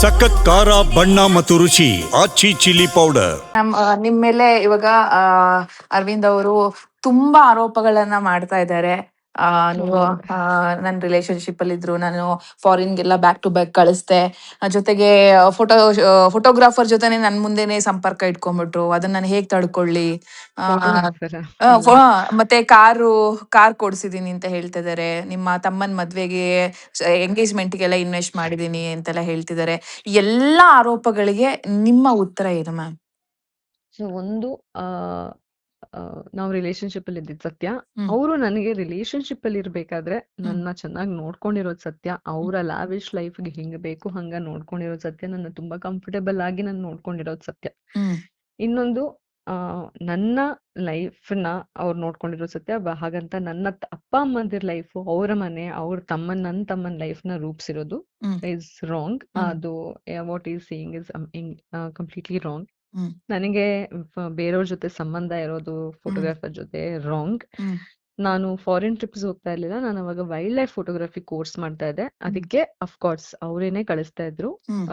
ಸಖತ್ ಖಾರ, ಬಣ್ಣ ಮತ್ತು ರುಚಿ ಆಚಿ ಚಿಲ್ಲಿ ಪೌಡರ್. ನಿಮ್ಮ ಮೇಲೆ ಇವಾಗ ಅರವಿಂದ್ ಅವರು ತುಂಬಾ ಆರೋಪಗಳನ್ನ ಮಾಡ್ತಾ ಇದ್ದಾರೆ. ನೀವು ನನ್ನ ರಿಲೇಶನ್ಶಿಪ್ ಅಲ್ಲಿ ಇದ್ರು ನಾನು ಫಾರಿನ್ ಗೆಲ್ಲ ಬ್ಯಾಕ್ ಟು ಬ್ಯಾಕ್ ಕಳಿಸ್ದೆ ಜೊತೆಗೆ ಫೋಟೋ ಫೋಟೋಗ್ರಾಫರ್ ಜೊತೆನೆ ನನ್ ಮುಂದೆನೆ ಸಂಪರ್ಕ ಇಟ್ಕೊಂಡ್ಬಿಟ್ರು. ಅದನ್ನ ನಾನು ಹೇಗ್ ತಡ್ಕೊಳ್ಳಿ? ಮತ್ತೆ ಕಾರು ಕಾರ್ ಕೊಡ್ಸಿದೀನಿ ಅಂತ ಹೇಳ್ತಿದ್ದಾರೆ. ನಿಮ್ಮ ತಮ್ಮನ್ ಮದ್ವೆಗೆ ಎಂಗೇಜ್ಮೆಂಟ್ಗೆಲ್ಲ ಇನ್ವೆಸ್ಟ್ ಮಾಡಿದೀನಿ ಅಂತೆಲ್ಲ ಹೇಳ್ತಿದ್ದಾರೆ. ಎಲ್ಲಾ ಆರೋಪಗಳಿಗೆ ನಿಮ್ಮ ಉತ್ತರ ಏನು ಮ್ಯಾಮ್ ಸೊ ಒಂದು ನಾವು ರಿಲೇಶನ್ಶಿಪ್ ಅಲ್ಲಿ ಇದ್ದಿದ್ ಸತ್ಯ. ಅವರು ನನಗೆ ರಿಲೇಶನ್ಶಿಪ್ ಅಲ್ಲಿ ಇರ್ಬೇಕಾದ್ರೆ ನನ್ನ ಚೆನ್ನಾಗಿ ನೋಡ್ಕೊಂಡಿರೋದ್ ಸತ್ಯ. ಅವರ ಲಾವಿಶ್ ಲೈಫ್ಗೆ ಹೆಂಗ್ ಬೇಕು ಹಂಗ ನೋಡ್ಕೊಂಡಿರೋದ್ ಸತ್ಯ. ನನ್ನ ತುಂಬಾ ಕಂಫರ್ಟೇಬಲ್ ಆಗಿ ನಾನು ನೋಡ್ಕೊಂಡಿರೋದ್ ಸತ್ಯ. ಇನ್ನೊಂದು ಆ ನನ್ನ ಲೈಫ್ನ ಅವ್ರು ನೋಡ್ಕೊಂಡಿರೋ ಸತ್ಯ. ಹಾಗಂತ ನನ್ನ ಅಪ್ಪ ಅಮ್ಮಂದಿರ್ ಲೈಫ್ ಅವರ ಮನೆ ಅವ್ರ ತಮ್ಮನ್ ನನ್ನ ತಮ್ಮನ್ ಲೈಫ್ನ ರೂಪಿಸಿರೋದು. Is wrong. ಅದು what is seeing is completely wrong hmm. ನನಗೆ ಫ- ಬೇರೆಯವ್ರ ಜೊತೆ ಸಂಬಂಧ ಇರೋದು ಫೋಟೋಗ್ರಾಫರ್ ಜೊತೆ ರಾಂಗ್ ಹ್ಮ್. ನಾನು ಫಾರಿನ್ ಟ್ರಿಪ್ಸ್ ಹೋಗ್ತಾ ಇರ್ಲಿಲ್ಲ ನಾನು ಅವಾಗ ವೈಲ್ಡ್ ಲೈಫ್ ಫೋಟೋಗ್ರಫಿ ಕೋರ್ಸ್ ಮಾಡ್ತಾ ಇದ್ದೆ ಅದಕ್ಕೆ ಅಫ್ಕೋರ್ಸ್ ಅವರೇನೆ ಕಳಿಸ್ತಾ ಇದ್ರು ಹ್ಮ್.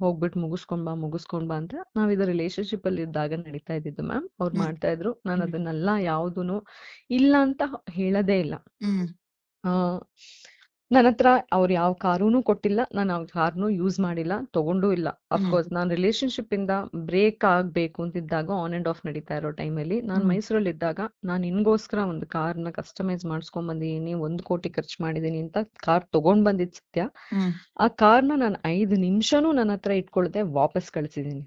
ಹೋಗ್ಬಿಟ್ಟು ಮುಗಿಸ್ಕೊಂಡ್ ಬಾ ಮುಗಿಸ್ಕೊಂಡ್ ಬಾ ಅಂತ ನಾವ್ ಇದು ರಿಲೇಶನ್ಶಿಪ್ ಅಲ್ಲಿ ಇದ್ದಾಗ ನಡೀತಾ ಇದ್ದಿದ್ದು ಮ್ಯಾಮ್ ಅವ್ರು ಹ್ಮ್. ಮಾಡ್ತಾ ಇದ್ರು ನಾನು ಹ್ಮ್. ಅದನ್ನೆಲ್ಲ ಯಾವ್ದೂನು ಇಲ್ಲ ಅಂತ ಹೇಳದೇ ಇಲ್ಲ ಹ್ಮ್ ಆ ನನ್ನ ಹತ್ರ ಅವ್ರು ಯಾವ ಕಾರೂನು ಕೊಟ್ಟಿಲ್ಲ ನಾನು ಅವ್ರ ಕಾರ್ನು ಯೂಸ್ ಮಾಡಿಲ್ಲ ತಗೊಂಡೂ ಇಲ್ಲ. ಅಫ್ಕೋರ್ಸ್ ನಾನು ರಿಲೇಶನ್ಶಿಪ್ ಇಂದ ಬ್ರೇಕ್ ಆಗ್ಬೇಕು ಅಂತಿದ್ದಾಗ ಆನ್ ಅಂಡ್ ಆಫ್ ನಡೀತಾ ಇರೋ ಟೈಮಲ್ಲಿ ನಾನು. ಮೈಸೂರಲ್ಲಿ ಇದ್ದಾಗ ನಾನು ನಿನ್ಗೋಸ್ಕರ ಒಂದು ಕಾರ್ನ ಕಸ್ಟಮೈಸ್ ಮಾಡಿಸ್ಕೊಂಡ್ ಬಂದಿದ್ದೀನಿ ಒಂದು ಕೋಟಿ ಖರ್ಚು ಮಾಡಿದೀನಿ ಅಂತ ಕಾರ್ ತಗೊಂಡ್ ಬಂದಿದ್ ಸತ್ಯ. ಆ ಕಾರ್ನ ನಾನು ಐದು ನಿಮಿಷನೂ ನನ್ನ ಹತ್ರ ಇಟ್ಕೊಳ್ದೆ ವಾಪಸ್ ಕಳ್ಸಿದೀನಿ.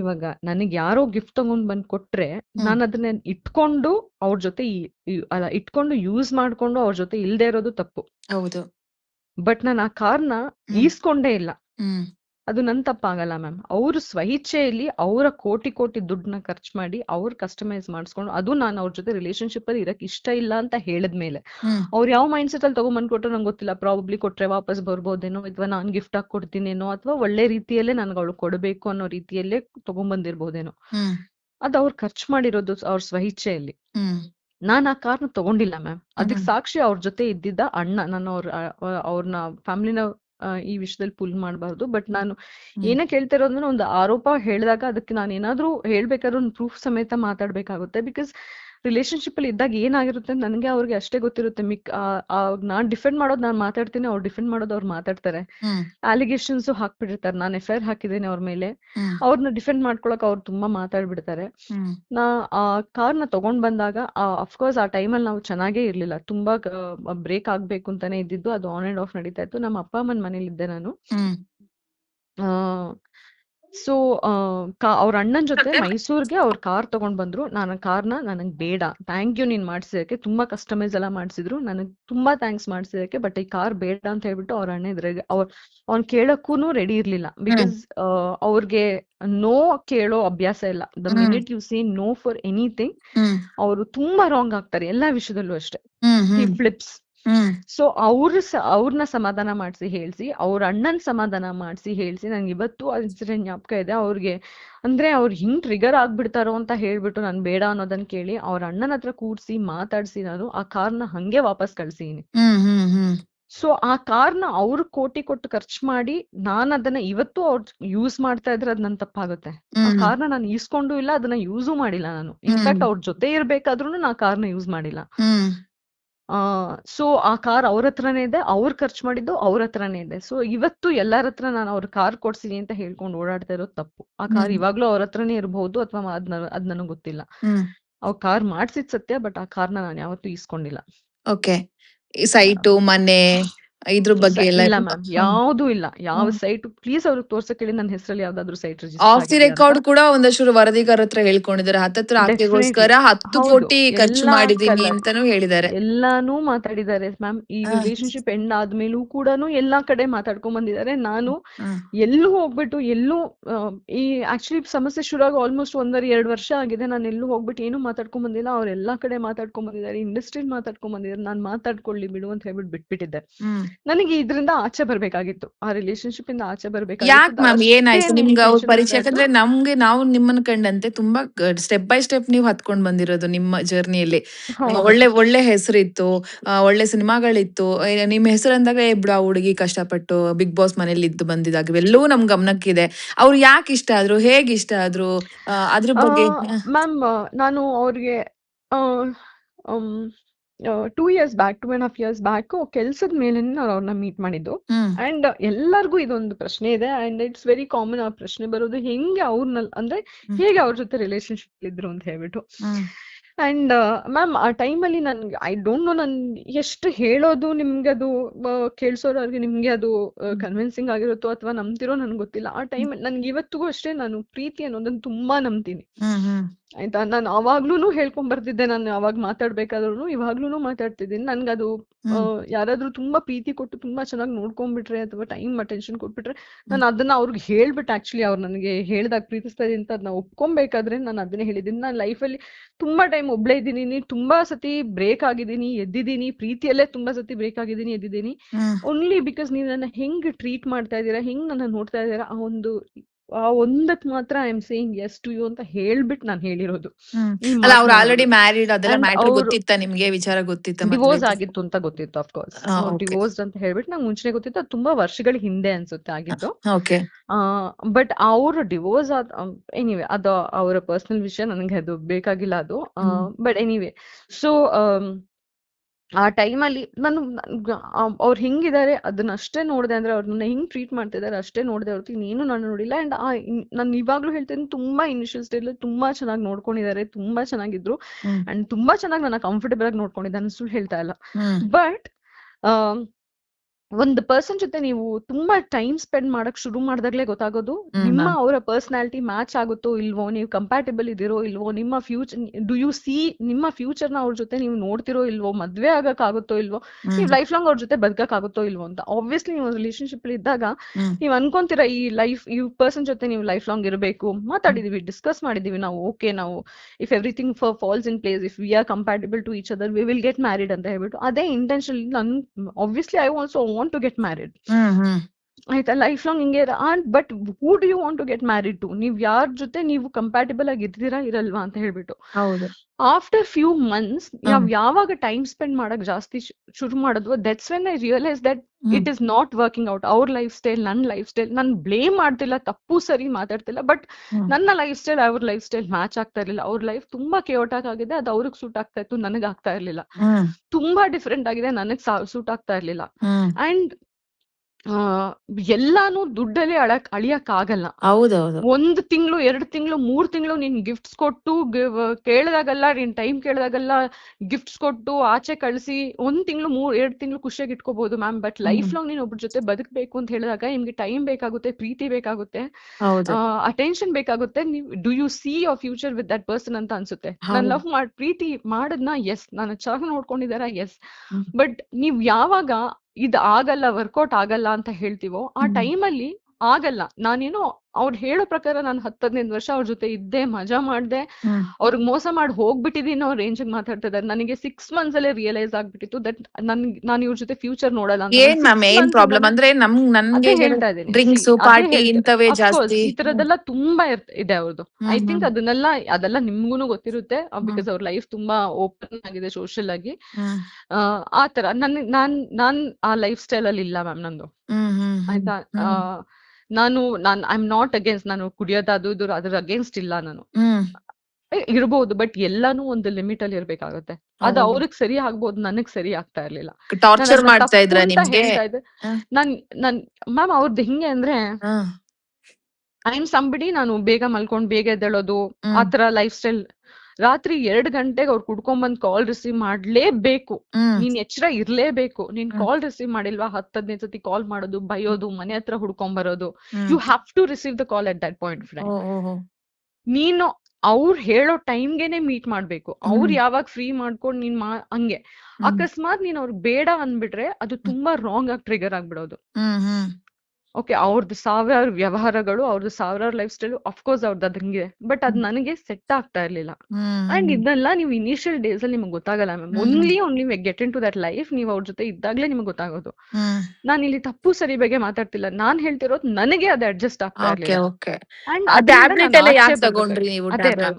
ಇವಾಗ ನನಗ್ ಯಾರೋ ಗಿಫ್ಟ್ ತಗೊಂಡ್ ಬಂದ್ ಕೊಟ್ರೆ ನಾನು ಅದನ್ನ ಇಟ್ಕೊಂಡು ಅವ್ರ ಜೊತೆ ಅಲ್ಲ ಇಟ್ಕೊಂಡು ಯೂಸ್ ಮಾಡ್ಕೊಂಡು ಅವ್ರ ಜೊತೆ ಇಲ್ದೇ ಇರೋದು ತಪ್ಪು. ಹೌದು. ಬಟ್ ನಾನು ಆ ಕಾರ್ನ ಹ್ಮ್. ಈಸ್ಕೊಂಡೇ ಇಲ್ಲ. ಹ್ಮ್. ಅದು ನನ್ ತಪ್ಪಾಗಲ್ಲ ಮ್ಯಾಮ್. ಅವ್ರ ಸ್ವಇಚ್ಛೆಯಲ್ಲಿ ಅವರ ಕೋಟಿ ಕೋಟಿ ದುಡ್ಡನ್ನ ಖರ್ಚು ಮಾಡಿ ಅವ್ರ ಕಸ್ಟಮೈಸ್ ಮಾಡಿಸ್ಕೊಂಡು ಅದು ನಾನು ಅವ್ರ ಜೊತೆ ರಿಲೇಶನ್ಶಿಪ್ ಅಲ್ಲಿ ಇರಕ್ ಇಷ್ಟ ಇಲ್ಲ ಅಂತ ಹೇಳಿದ್ಮೇಲೆ. ಹ್ಮ್. ಅವ್ರು ಯಾವ ಮೈಂಡ್ ಸೆಟ್ ಅಲ್ಲಿ ತಗೊಂಡ್ ಕೊಟ್ರು ನಂಗೆ ಗೊತ್ತಿಲ್ಲ. ಪ್ರಾಬಬ್ಲಿ ಕೊಟ್ರೆ ವಾಪಸ್ ಬರ್ಬೋದೇನೋ ಅಥವಾ ನಾನ್ ಗಿಫ್ಟ್ ಆಗಿ ಕೊಡ್ತೀನೇನೋ ಅಥವಾ ಒಳ್ಳೆ ರೀತಿಯಲ್ಲೇ ನನ್ಗೆ ಅವಳು ಕೊಡಬೇಕು ಅನ್ನೋ ರೀತಿಯಲ್ಲೇ ತಗೊಂಬಂದಿರ್ಬೋದೇನೋ. ಹ್ಮ್. ಅದು ಅವ್ರು ಖರ್ಚು ಮಾಡಿರೋದು ಅವ್ರ ಸ್ವಇಚ್ಛೆಯಲ್ಲಿ. ಹ್ಮ್. ನಾನ್ ಆ ಕಾರ್ನ ತಗೊಂಡಿಲ್ಲ ಮ್ಯಾಮ್. ಅದಕ್ಕೆ ಸಾಕ್ಷಿ ಅವ್ರ ಜೊತೆ ಇದ್ದಿದ್ದ ಅಣ್ಣ ನಾನು ಅವ್ರ ಅವ್ರನ್ನ ಫ್ಯಾಮಿಲಿನ ಈ ವಿಷಯದಲ್ಲಿ ಪುಲ್ ಮಾಡಬಾರ್ದು. ಬಟ್ ನಾನು ಏನ ಏನಕ್ಕೆ ಹೇಳ್ತಾ ಇರೋದಂದ್ರೆ ಒಂದು ಆರೋಪ ಹೇಳಿದಾಗ ಅದಕ್ಕೆ ನಾನು ಏನಾದ್ರೂ ಹೇಳ್ಬೇಕಾದ್ರೆ ಒಂದು ಪ್ರೂಫ್ ಸಮೇತ ಮಾತಾಡ್ಬೇಕಾಗುತ್ತೆ. ಬಿಕಾಸ್ ರಿಲೇಶನ್ಶಿಪ್ ಅಲ್ಲಿ ಇದ್ದಾಗ ಏನಾಗಿರುತ್ತೆ ನನಗೆ ಅವ್ರಿಗೆ ಅಷ್ಟೇ ಗೊತ್ತಿರುತ್ತೆ. ಮಿಕ್ ಆ- ಆ ನಾನ್ ಡಿಫೆಂಡ್ ಮಾಡೋದು ನಾನು ಮಾತಾಡ್ತೀನಿ ಅವ್ರು ಡಿಫೆಂಡ್ ಮಾಡೋದು ಅವ್ರು ಮಾತಾಡ್ತಾರೆ. ಅಲಿಗೇಷನ್ಸ್ ಹಾಕ್ಬಿಟ್ಟಿರ್ತಾರೆ. ನಾನು ಎಫ್ ಐ ಆರ್ ಹಾಕಿದ್ದೀನಿ ಅವ್ರ ಮೇಲೆ. ಅವ್ರನ್ನ ಡಿಫೆಂಡ್ ಮಾಡ್ಕೊಳಕ್ ಅವ್ರು ತುಂಬಾ ಮಾತಾಡ್ಬಿಡ್ತಾರೆ. ನಾ ಆ ಕಾರ್ನ ತಗೊಂಡ್ ಬಂದಾಗ ಅಫ್ಕೋರ್ಸ್ ಆ ಟೈಮಲ್ಲಿ ನಾವು ಚೆನ್ನಾಗೇ ಇರ್ಲಿಲ್ಲ. ತುಂಬಾ ಬ್ರೇಕ್ ಆಗ್ಬೇಕು ಅಂತಾನೆ ಇದ್ದಿದ್ದು. ಅದು ಆನ್ ಅಂಡ್ ಆಫ್ ನಡೀತಾ ಇತ್ತು. ನಮ್ಮ ಅಪ್ಪ ಅಮ್ಮನ ಮನೇಲಿ ಇದ್ದೆ ನಾನು ಸೊ ಅವ್ರ ಅಣ್ಣನ್ ಜೊತೆ ಮೈಸೂರ್ಗೆ ಅವ್ರ ಕಾರ್ ತಗೊಂಡ್ ಬಂದ್ರು. ನಾನು ಕಾರ್ನ ನನಗ್ ಬೇಡ. ಥ್ಯಾಂಕ್ ಯು ನೀನ್ ಮಾಡ್ಸಿದಕ್ಕೆ ತುಂಬಾ ಕಸ್ಟಮೈಸ್ ಎಲ್ಲ ಮಾಡ್ಸಿದ್ರು. ನನಗ್ ತುಂಬಾ ಥ್ಯಾಂಕ್ಸ್ ಮಾಡ್ಸಿದಕ್ಕೆ ಬಟ್ ಈ ಕಾರ್ ಬೇಡ ಅಂತ ಹೇಳ್ಬಿಟ್ಟು ಅವ್ರ ಅಣ್ಣ ಇದ್ರೆ ಅವ್ರ ಅವ್ನ್ ಕೇಳಕ್ಕೂ ರೆಡಿ ಇರ್ಲಿಲ್ಲ. ಬಿಕಾಸ್ ಅವ್ರಿಗೆ ನೋ ಕೇಳೋ ಅಭ್ಯಾಸ ಇಲ್ಲ. The. Minute you see no for anything ಅವರು ತುಂಬಾ ರಾಂಗ್ ಆಗ್ತಾರೆ. ಎಲ್ಲಾ ವಿಷಯದಲ್ಲೂ ಅಷ್ಟೇ. ಫ್ಲಿಪ್ಸ್ ಸೊ ಅವ್ರ ಅವ್ರನ್ನ ಸಮಾಧಾನ ಮಾಡಿಸಿ ಹೇಳ್ಸಿ ಅವ್ರ ಅಣ್ಣನ್ ಸಮಾಧಾನ ಮಾಡಿಸಿ ಹೇಳ್ಸಿ ನಂಗೆ ಇವತ್ತು ಆ ಇನ್ಸಿಡೆಂಟ್ ಜ್ಞಾಪಕ ಇದೆ ಅವ್ರಿಗೆ ಅಂದ್ರೆ ಅವ್ರು ಹಿಂಗ್ ಟ್ರಿಗರ್ ಆಗ್ಬಿಡ್ತಾರೋ ಅಂತ ಹೇಳ್ಬಿಟ್ಟು ನಾನ್ ಬೇಡ ಅನ್ನೋದನ್ನ ಕೇಳಿ ಅವ್ರ ಅಣ್ಣನ ಹತ್ರ ಕೂರ್ಸಿ ಮಾತಾಡ್ಸಿ ನಾನು ಆ ಕಾರ್ನ ಹಂಗೆ ವಾಪಸ್ ಕಳ್ಸೀನಿ ಸೊ ಆ ಕಾರ್ನ ಅವ್ರ ಕೋಟಿ ಕೊಟ್ಟು ಖರ್ಚು ಮಾಡಿ ನಾನ್ ಅದನ್ನ ಇವತ್ತು ಅವ್ರ ಯೂಸ್ ಮಾಡ್ತಾ ಇದ್ರೆ ಅದ್ ನನ್ ತಪ್ಪಾಗುತ್ತೆ. ಆ ಕಾರ್ ಕಾರ್ನ ನಾನು ಈಸ್ಕೊಂಡು ಇಲ್ಲ ಅದನ್ನ ಯೂಸು ಮಾಡಿಲ್ಲ ನಾನು. ಇನ್ಫ್ಯಾಕ್ಟ್. ಅವ್ರ ಜೊತೆ ಇರ್ಬೇಕಾದ್ರೂ ನಾ ಕಾರ್ನ ಯೂಸ್ ಮಾಡಿಲ್ಲ. ಸೊ ಆ ಕಾರ್ ಅವ್ರ ಹತ್ರನೇ ಇದೆ ಅವ್ರು ಖರ್ಚು ಮಾಡಿದ್ದು ಅವ್ರ ಹತ್ರನೇ ಇದೆ. ಸೊ ಇವತ್ತು ಎಲ್ಲಾರ ಹತ್ರ ನಾನು ಅವ್ರ ಕಾರ್ ಕೊಡ್ಸಿದೀನಿ ಅಂತ ಹೇಳ್ಕೊಂಡು ಓಡಾಡ್ತಾ ಇರೋದು ತಪ್ಪು. ಆ ಕಾರ್. ಇವಾಗ್ಲೂ ಅವ್ರ ಹತ್ರನೇ ಇರಬಹುದು ಅಥವಾ ಅದ್ ಅದ್ ನನಗೆ ಗೊತ್ತಿಲ್ಲ. ಅವ್ ಅವ್ರ ಕಾರ್ ಮಾಡ್ಸಿದ್ ಸತ್ಯ ಬಟ್ ಆ ಕಾರ್ನ ನಾನು ಯಾವತ್ತೂ ಇಸ್ಕೊಂಡಿಲ್ಲ ಓಕೆ. ಸೈಟು ಮನೆ ಇದ್ರ ಬಗ್ಗೆ ಎಲ್ಲ ಇಲ್ಲ ಮ್ಯಾಮ್ ಯಾವ್ದು ಇಲ್ಲ. ಯಾವ ಸೈಟ್ ಪ್ಲೀಸ್ ಅವ್ರಿಗೆ ತೋರ್ಸಕ್ ಹೇಳಿ ನನ್ನ ಹೆಸರಲ್ಲಿ ಯಾವ್ದಾದ್ರು ಸೈಟ್ ಆಫ್ ದಿ ರೆಕಾರ್ಡ್ ಕೂಡ ಒಂದಷ್ಟು ವರದಿಗಾರ ಹತ್ರ ಹೇಳ್ಕೊಂಡಿದ್ದಾರೆ. ಹತ್ತತ್ರ ಆಕೆಗೋಸ್ಕರ ಹತ್ತು ಕೋಟಿ ಖರ್ಚು ಮಾಡಿದೀನಿ ಅಂತಾನು ಹೇಳಿದ್ದಾರೆ. ಎಲ್ಲಾನು ಮಾತಾಡಿದ್ದಾರೆ ಮ್ಯಾಮ್. ಈ. ರಿಲೇಶನ್ಶಿಪ್ ಎಂಡ್ ಆದ್ಮೇಲೂ ಕೂಡ ಎಲ್ಲಾ ಕಡೆ ಮಾತಾಡ್ಕೊಂಡ್ ಬಂದಿದ್ದಾರೆ ನಾನು ಎಲ್ಲೂ ಹೋಗ್ಬಿಟ್ಟು ಎಲ್ಲೂ ಈ ಆಕ್ಚುಲಿ ಸಮಸ್ಯೆ ಶುರುವಾಗಿ ಆಲ್ಮೋಸ್ಟ್ ಒಂದರ ಎರಡು ವರ್ಷ ಆಗಿದೆ. ನಾನು ಎಲ್ಲೂ ಹೋಗ್ಬಿಟ್ಟು ಏನು ಮಾತಾಡ್ಕೊಂಡ್ ಬಂದಿಲ್ಲ ಅವ್ರ ಎಲ್ಲಾ ಕಡೆ ಮಾತಾಡ್ಕೊಂಡ್ ಬಂದಿದ್ದಾರೆ ಇಂಡಸ್ಟ್ರಿಲ್ ಮಾತಾಡ್ಕೊಂಡ್ ಬಂದಿದ್ದಾರೆ ನಾನು ಮಾತಾಡ್ಕೊಳ್ಳಿ ಬಿಡು ಅಂತ ಹೇಳ್ಬಿಟ್ಟು ಬಿಟ್ಬಿಟ್ಟಿದ್ದೆ. ನನಗೆ ಇದ್ರಿಂದ ಆಚೆ ಬರ್ಬೇಕಾಗಿತ್ತು. ಆ ರಿಲೇಶನ್ಶಿಪ್ ಇಂದ ಆಚೆ ಯಾಕ್ ಬರ್ಬೇಕಾಗಿತ್ತು ಮ್ಯಾಮ್ ಏನಾಯ್ತು? ನಿಮ್ಗೆ ಅವ್ರ ಪರಿಚಯ ಯಾಕಂದ್ರೆ ನಮ್ಗೆ ನಾವು ನಿಮ್ಮನ್ನ ಕಂಡಂತೆ ತುಂಬಾ ಸ್ಟೆಪ್ ಬೈ ಸ್ಟೆಪ್ ನೀವು ಹತ್ಕೊಂಡ್ ಬಂದಿರೋದು ನಿಮ್ಮ ಜರ್ನಿಯಲ್ಲಿ. ಒಳ್ಳೆ ಒಳ್ಳೆ ಹೆಸರಿತ್ತು ಒಳ್ಳೆ ಸಿನಿಮಾಗಳಿತ್ತು. ನಿಮ್ಮ ಹೆಸರು ಅಂದಾಗ ಬಿಡು ಆ ಹುಡುಗಿ ಕಷ್ಟಪಟ್ಟು ಬಿಗ್ ಬಾಸ್ ಮನೇಲಿ ಇದ್ದು ಬಂದಿದಾಗ ಎಲ್ಲವೂ ನಮ್ ಗಮನಕ್ಕಿದೆ. ಅವ್ರು ಯಾಕೆ ಇಷ್ಟ ಆದ್ರು ಹೇಗ್ ಇಷ್ಟ ಆದ್ರು ಅದ್ರ ಬಗ್ಗೆ ಮ್ಯಾಮ್ ನಾನು ಅವ್ರಿಗೆ two years back two and half years back ಕೆಲ್ಸದ ಮೇಲೆ ನಾನು ಅವ್ರನ್ನ ಮೀಟ್ ಮಾಡಿದ್ದು. ಅಂಡ್ ಎಲ್ಲರಿಗೂ ಇದೊಂದು ಪ್ರಶ್ನೆ ಇದೆ. ಅಂಡ್ ಇಟ್ಸ್ ವೆರಿ ಕಾಮನ್ ಆ ಪ್ರಶ್ನೆ ಬರೋದು ಹೆಂಗೆ ಅವ್ರನ್ನ ಅಂದ್ರೆ. ಹೇಗೆ ಅವ್ರ ಜೊತೆ ರಿಲೇಶನ್ಶಿಪ್ ಇದ್ರು ಅಂತ ಹೇಳ್ಬಿಟ್ಟು. ಅಂಡ್ ಮ್ಯಾಮ್ ಆ ಟೈಮಲ್ಲಿ ನನ್ಗೆ ಐ ಡೋಂಟ್ ನೋ ನನ್ ಎಷ್ಟು ಹೇಳೋದು ನಿಮ್ಗೆ ಅದು ಕೇಳಿಸೋರವ್ರಿಗೆ ನಿಮ್ಗೆ ಅದು ಕನ್ವಿನ್ಸಿಂಗ್ ಆಗಿರುತ್ತೋ ಅಥವಾ ನಂಬ್ತಿರೋ ನನ್ಗೆ ಗೊತ್ತಿಲ್ಲ. ಆ ಟೈಮ್ ನನ್ಗೆ ಇವತ್ತಿಗೂ ಅಷ್ಟೇ ನಾನು ಪ್ರೀತಿ ಅನ್ನೋದನ್ನ ತುಂಬಾ ನಂಬ್ತೀನಿ. ಆಯ್ತಾ? ನಾನು ಅವಾಗ್ಲೂನು ಹೇಳ್ಕೊಂಡ್ ಬರ್ತಿದ್ದೆ ನಾನು ಅವಾಗ ಮಾತಾಡ್ಬೇಕಾದ್ರು ಇವಾಗ್ಲೂನು ಮಾತಾಡ್ತಿದ್ದೀನಿ. ನನ್ಗದು ಅದು. ಯಾರಾದ್ರೂ ತುಂಬಾ ಪ್ರೀತಿ ಕೊಟ್ಟು ತುಂಬಾ ಚೆನ್ನಾಗಿ ನೋಡ್ಕೊಂಡ್ಬಿಟ್ರೆ ಅಥವಾ ಟೈಮ್ ಅಟೆನ್ಷನ್ ಕೊಟ್ಬಿಟ್ರೆ ನಾನು ಅದನ್ನ ಅವ್ರಿಗೆ ಹೇಳ್ಬಿಟ್ಟು ಆಕ್ಚುಲಿ ಅವ್ರು ನನಗೆ ಹೇಳ್ದಾಗ ಪ್ರೀತಿಸ್ತಾ ಇದೀನಿ ಅಂತ ಅದನ್ನ ಒಪ್ಕೊಬೇಕಾದ್ರೆ ನಾನು ಅದನ್ನೇ ಹೇಳಿದ್ದೀನಿ. ನಾನು ಲೈಫಲ್ಲಿ ತುಂಬಾ ಟೈಮ್ ಒಬ್ಳೆ ಇದ್ದೀನಿ. ತುಂಬಾ ಸತಿ ಬ್ರೇಕ್ ಆಗಿದ್ದೀನಿ ಎದ್ದಿದ್ದೀನಿ. ಪ್ರೀತಿಯಲ್ಲೇ ತುಂಬಾ ಸತಿ ಬ್ರೇಕ್ ಆಗಿದ್ದೀನಿ ಎದ್ದಿದ್ದೀನಿ. ಓನ್ಲಿ ಬಿಕಾಸ್ ನೀವು ನನ್ನ ಹೆಂಗ್ ಟ್ರೀಟ್ ಮಾಡ್ತಾ ಇದ್ದೀರಾ ಹೆಂಗ್ ನನ್ನ ನೋಡ್ತಾ ಇದ್ದೀರಾ ಆ ಒಂದು ಒಂದಕ್ ಮಾತ್ರ I am saying yes to you ಅಂತ ಹೇಳ್ಬಿಟ್ ನಾನು ಹೇಳಿರೋದು. ಅಲ್ಲ ಅವ್ರು ಆಲ್ರೆಡಿ ಮ್ಯಾರಿಡ್ ಅದೆಲ್ಲ ಮ್ಯಾಟರ್ ಗೊತ್ತಿತ್ತ ನಿಮ್ಗೆ? ವಿಚಾರ ಗೊತ್ತಿತ್ತ ಡಿವೋರ್ಸ್ ಆಗಿತ್ತು ಅಂತ ಗೊತ್ತಿತ್ತು ಆಫ್ ಕೋರ್ಸ್ ಡಿವೋರ್ಸ್ ಅಂತ ಹೇಳ್ಬಿಟ್ಟು ನಂಗೆ ಮುಂಚೆನೆ ಗೊತ್ತಿತ್ತು ಅದು ತುಂಬಾ ವರ್ಷಗಳ ಹಿಂದೆ ಅನ್ಸುತ್ತೆ ಆಗಿತ್ತು ಓಕೆ ಬಟ್ ಅವ್ರ ಡಿವೋರ್ಸ್ ಆದ ಎನಿವೆ ಅದು ಅವರ ಪರ್ಸನಲ್ ವಿಷಯ ನನಗೆ ಅದು ಬೇಕಾಗಿಲ್ಲ ಅದು. ಬಟ್ ಎನಿವೆ ಸೊ ಆ ಟೈಮಲ್ಲಿ ನಾನು ಅವ್ರು ಹೆಂಗಿದ್ದಾರೆ ಅದನ್ನ ಅಷ್ಟೇ ನೋಡಿದೆ ಅಂದ್ರೆ ಅವ್ರನ್ನ ಹೆಂಗ್ ಟ್ರೀಟ್ ಮಾಡ್ತಿದ್ದಾರೆ ಅಷ್ಟೇ ನೋಡಿದೆ ಹೊರತು ಇನ್ನೇನು ನಾನು ನೋಡಿಲ್ಲ. ಅಂಡ್ ಆ ನಾನು ಇವಾಗ್ಲೂ ಹೇಳ್ತೇನೆ ತುಂಬಾ ಇನಿಷಿಯಲ್ ಸ್ಟೇಜ್ ತುಂಬಾ ಚೆನ್ನಾಗಿ ನೋಡ್ಕೊಂಡಿದ್ದಾರೆ ತುಂಬಾ ಚೆನ್ನಾಗಿದ್ರು. ಅಂಡ್ ತುಂಬಾ ಚೆನ್ನಾಗಿ ನನ್ನ ಕಂಫರ್ಟಬಲ್ ಆಗಿ ನೋಡ್ಕೊಂಡಿದ್ದೆ ನಾನು ಸುಳ್ಳು ಹೇಳ್ತಾ ಇಲ್ಲ. ಬಟ್ ಬಟ್ ಒಂದು ಪರ್ಸನ್ ಜೊತೆ ನೀವು ತುಂಬಾ ಟೈಮ್ ಸ್ಪೆಂಡ್ ಮಾಡಕ್ ಶುರು ಮಾಡಿದಾಗ್ಲೇ ಗೊತ್ತಾಗೋದು. ನಿಮ್ಮ ಅವರ ಪರ್ಸನಾಲಿಟಿ ಮ್ಯಾಚ್ ಆಗುತ್ತೋ ಇಲ್ವೋ ನೀವು ಕಂಪ್ಯಾಟಿಬಲ್ ಇದಿರೋ ಇಲ್ವೋ ನಿಮ್ಮ ಫ್ಯೂಚರ್ ಡು ಯು ಸಿ ನಿಮ್ಮ ಫ್ಯೂಚರ್ನ ಅವ್ರ ಜೊತೆ ನೀವು ನೋಡ್ತಿರೋ ಇಲ್ವೋ ಮದ್ವೆ ಆಗಕ್ ಆಗುತ್ತೋ ಇಲ್ವೋ ನೀವು ಲೈಫ್ ಲಾಂಗ್ ಅವ್ರ ಜೊತೆ ಬದುಕಕ್ ಆಗುತ್ತೋ ಇಲ್ವೋ ಅಂತ. ಆಬ್ವಿಯಸ್ಲಿ ನೀವು ರಿಲೇಶನ್ಶಿಪ್ ಇದ್ದಾಗ. ನೀವ್ ಅನ್ಕೊಂತೀರಾ ಈ ಲೈಫ್ ಈ ಪರ್ಸನ್ ಜೊತೆ ನೀವು ಲೈಫ್ ಲಾಂಗ್ ಇರಬೇಕು. ಮಾತಾಡಿದೀವಿ ಡಿಸ್ಕಸ್ ಮಾಡಿದೀವಿ ನಾವು ಓಕೆ ನಾವು. If everything for falls in place if we are compatible to each other we will get married ಅಂತ ಹೇಳ್ಬಿಟ್ಟು ಅದೇ ಇಂಟೆನ್ಷನ್ ನನ್ obviously I also want to get married hmm hmm ಆಯ್ತಾ? Life long ಹಿಂಗೆ but who do you want to get married to ನೀವ್ ಯಾರ ಜೊತೆ ನೀವು ಕಂಪ್ಯಾಟಿಬಲ್ ಆಗಿ ಇರ್ತೀರಾ ಇರಲ್ವಾ ಅಂತ ಹೇಳ್ಬಿಟ್ಟು. ಆಫ್ಟರ್ ಫ್ಯೂ ಮಂತ್ಸ್ ನಾವ್ ಯಾವಾಗ ಟೈಮ್ ಸ್ಪೆಂಡ್ ಮಾಡಕ್ ಜಾಸ್ತಿ ಶುರು ಮಾಡಿದ್ವು that's when I realise that it is not working out ಅವ್ರ ಲೈಫ್ ಸ್ಟೈಲ್ ನನ್ನ ಲೈಫ್ ಸ್ಟೈಲ್ ನಾನು ಬ್ಲೇಮ್ ಮಾಡ್ತಿಲ್ಲ ತಪ್ಪು ಸರಿ ಮಾತಾಡ್ತಿಲ್ಲ ಬಟ್. ನನ್ನ ಲೈಫ್ ಸ್ಟೈಲ್ ಅವ್ರ ಲೈಫ್ ಸ್ಟೈಲ್ ಮ್ಯಾಚ್ ಆಗ್ತಾ ಇರಲಿಲ್ಲ. ಅವ್ರ ಲೈಫ್ ತುಂಬಾ ಕೇವಟಾಕ್ ಆಗಿದೆ ಅದು ಅವ್ರಿಗೆ ಸೂಟ್ ಆಗ್ತಾ ಇತ್ತು ನನಗ್ ಆಗ್ತಾ ಇರ್ಲಿಲ್ಲ. ತುಂಬಾ ಡಿಫ್ರೆಂಟ್ ಆಗಿದೆ ನನಗ್ ಸೂಟ್ ಆಗ್ತಾ ಇರ್ಲಿಲ್ಲ. ಅಂಡ್ ಎಲ್ಲಾನು ದುಡ್ಡಲ್ಲಿ ಅಳಕ್ ಅಳಿಯಕ್ ಆಗಲ್ಲ ಹೌದೌದು. ಒಂದ್ ತಿಂಗಳು ಎರಡ್ ತಿಂಗಳು ಮೂರ್ ತಿಂಗಳು ನೀನ್ ಗಿಫ್ಟ್ಸ್ ಕೊಟ್ಟು ಕೇಳಿದಾಗಲ್ಲ ನೀನ್ ಟೈಮ್ ಕೇಳಿದಾಗಲ್ಲ ಗಿಫ್ಟ್ಸ್ ಕೊಟ್ಟು ಆಚೆ ಕಳ್ಸಿ ಒಂದ್ ತಿಂಗಳು ಮೂರ್ ಎರಡ್ ತಿಂಗಳು ಖುಷಿಯಾಗಿ ಇಟ್ಕೋಬಹುದು ಮ್ಯಾಮ್. ಬಟ್ ಲೈಫ್ ಲಾಂಗ್ ನೀನ್ ಒಬ್ರ ಜೊತೆ ಬದುಕಬೇಕು ಅಂತ ಹೇಳಿದಾಗ ನಿಮ್ಗೆ ಟೈಮ್ ಬೇಕಾಗುತ್ತೆ ಪ್ರೀತಿ ಬೇಕಾಗುತ್ತೆ ಅಟೆನ್ಷನ್ ಬೇಕಾಗುತ್ತೆ. ನೀವು do you see your future with that person ಅಂತ ಅನ್ಸುತ್ತೆ. ನಾನ್ ಲವ್ ಮಾಡ್ ಪ್ರೀತಿ ಮಾಡದ್ನ ಎಸ್ ನಾನು ಚೆನ್ನಾಗಿ ನೋಡ್ಕೊಂಡಿದಾರ ಎಸ್ ಬಟ್ ನೀವ್ ಯಾವಾಗ ಇದ್ ಆಗಲ್ಲ ವರ್ಕೌಟ್ ಆಗಲ್ಲ ಅಂತ ಹೇಳ್ತೀವೋ ಆ. ಟೈಮಲ್ಲಿ ಆಗಲ್ಲ ನಾನೇನೋ ಅವ್ರು ಹೇಳೋ ಪ್ರಕಾರ ನಾನು ಹತ್ತು ಹದಿನೈದು ವರ್ಷ ಅವ್ರ ಜೊತೆ ಇದ್ದೆ ಮಜಾ ಮಾಡ್ದೆ. ಅವ್ರಿಗೆ ಮೋಸ ಮಾಡಿ ಹೋಗ್ಬಿಟ್ಟಿದೀನೋ ರೇಂಜ್ ಮಾತಾಡ್ತಾ ಇದ್ದಾರೆ ನನಗೆ ಸಿಕ್ಸ್ ಮಂತ್ಸ್ ಅಲ್ಲೇ ರಿಯಲೈಸ್ ಆಗ್ಬಿಟ್ಟಿತ್ತು ದಟ್ ನನ್ ನಾನು ಇವ್ರ ಜೊತೆ ಫ್ಯೂಚರ್ ನೋಡಲ್ಲ ಅಂತ ಏನ್ ಮ್ಯಾಮ್ ಏನ್ ಪ್ರಾಬ್ಲಮ್ ಅಂದ್ರೆ ನಮ್ ನನ್ಗೆ ಹೇಳ್ತಾ ಇದ್ದೀನಿ. ಡ್ರಿಂಕ್ಸ್ ಪಾರ್ಟಿ course, ಜಾಸ್ತಿ? ಈ ತರದೆಲ್ಲ ತುಂಬಾ ಇದೆ ಅವ್ರದ್ದು ಐ ಥಿಂಕ್ ಅದನ್ನೆಲ್ಲ ಅದೆಲ್ಲ ನಿಮ್ಗೂನು ಗೊತ್ತಿರುತ್ತೆ ಬಿಕಾಸ್ ಅವ್ರ ಲೈಫ್ ತುಂಬಾ ಓಪನ್ ಆಗಿದೆ ಸೋಷಿಯಲ್ ಆಗಿ. ಆ, ತರ ನನ್ ನಾನ್ ನಾನ್ ಆ ಲೈಫ್ ಸ್ಟೈಲ್ ಅಲ್ಲಿ ಇಲ್ಲ ಮ್ಯಾಮ್ ನಂದು. ಆಯ್ತಾ. ನಾನು ನಾನ್ ಐ ಆಮ್ ನಾಟ್ ಅಗೇನ್ಸ್ಟ್ ನಾನು ಕುಡಿಯೋದಾದ್ರು ಅದು ಇದು ಅದ್ರ ಅಗೇನ್ಸ್ಟ್ ಇಲ್ಲ ನಾನು. ಇರಬಹುದು ಇರ್ಬೋದು ಬಟ್ ಎಲ್ಲಾನು ಒಂದು ಲಿಮಿಟ್ ಅಲ್ಲಿ ಇರ್ಬೇಕಾಗುತ್ತೆ. ಅದು ಅವ್ರಿಗ್ ಸರಿ ಆಗ್ಬೋದು ನನಗ್ ಸರಿ ಆಗ್ತಾ ಇರ್ಲಿಲ್ಲ. ನಾನ್ ಮ್ಯಾಮ್ ಅವ್ರದ್ದು ಹಿಂಗೆ ಅಂದ್ರೆ. ಐ ಆಮ್ ಸಂಬಡಿ ನಾನು ಬೇಗ ಮಲ್ಕೊಂಡ್ ಬೇಗ ಎದ್ದೇಳೋದು. ಆತರ ಲೈಫ್ ಸ್ಟೈಲ್ ರಾತ್ರಿ ಎರಡ್ ಗಂಟೆಗೆ ಅವ್ರು ಕುಡ್ಕೊಂಡ್ ಬಂದ್ ಕಾಲ್ ರಿಸೀವ್ ಮಾಡ್ಲೇಬೇಕು. ನೀನ್ ಎಚ್ಚರ ಇರ್ಲೇಬೇಕು. ನೀನ್ ಕಾಲ್ ರಿಸೀವ್ ಮಾಡಿಲ್ವಾ? ಹತ್ ಹದಿನೈದು ಸತಿ ಕಾಲ್ ಮಾಡೋದು ಬೈಯೋದು ಮನೆ ಹತ್ರ ಹುಡ್ಕೊಂಡ್ ಬರೋದು. You have to receive the call at that point friend. ನೀನು ಅವ್ರು ಹೇಳೋ ಟೈಮ್ಗೆನೆ ಮೀಟ್ ಮಾಡ್ಬೇಕು. ಅವ್ರು. ಯಾವಾಗ ಫ್ರೀ ಮಾಡ್ಕೊಂಡು ನೀನ್ ಮಾ ಹಂಗೆ. ಅಕಸ್ಮಾತ್ ನೀನ್ ಅವ್ರಿಗೆ ಬೇಡ ಅಂದ್ಬಿಟ್ರೆ ಅದು ತುಂಬಾ ರಾಂಗ್ ಆಗಿ ಟ್ರಿಗರ್ ಆಗ್ಬಿಡೋದು. ಓಕೆ ಅವ್ರದ್ದು ಸಾವಿರಾರು ವ್ಯವಹಾರಗಳು ಅವ್ರದ್ದು ಸಾವಿರಾರು ಲೈಫ್ ಸ್ಟೈಲ್ ಅಫ್ಕೋರ್ಸ್ ಅವ್ರದ್ದು ಅದ್ ಹಂಗೆ ಬಟ್ ಅದ್ ನನಗೆ ಸೆಟ್ ಆಗ್ತಾ ಇರ್ಲಿಲ್ಲ. ಅಂಡ್ ಇದನ್ನೆಲ್ಲ ನೀವು ಇನಿಷಿಯಲ್ ಡೇಸ್ ಅಲ್ಲಿ ನಿಮ್ಗೆ ಗೊತ್ತಾಗಲ್ಲ ma'am. Only only get into that life ನೀವು ಅವ್ರ ಜೊತೆ ಇದ್ದಾಗ್ಲೇ ನಿಮ್ಗೆ ಗೊತ್ತಾಗೋದು. ನಾನು ಇಲ್ಲಿ ತಪ್ಪು ಸರಿ ಬಗ್ಗೆ ಮಾತಾಡ್ತಿಲ್ಲ. ನಾನ್ ಹೇಳ್ತಿರೋದು ನನಗೆ ಅದು ಅಡ್ಜಸ್ಟ್ ಆಗ್ತಾ ಇರ್ಲಿಲ್ಲ.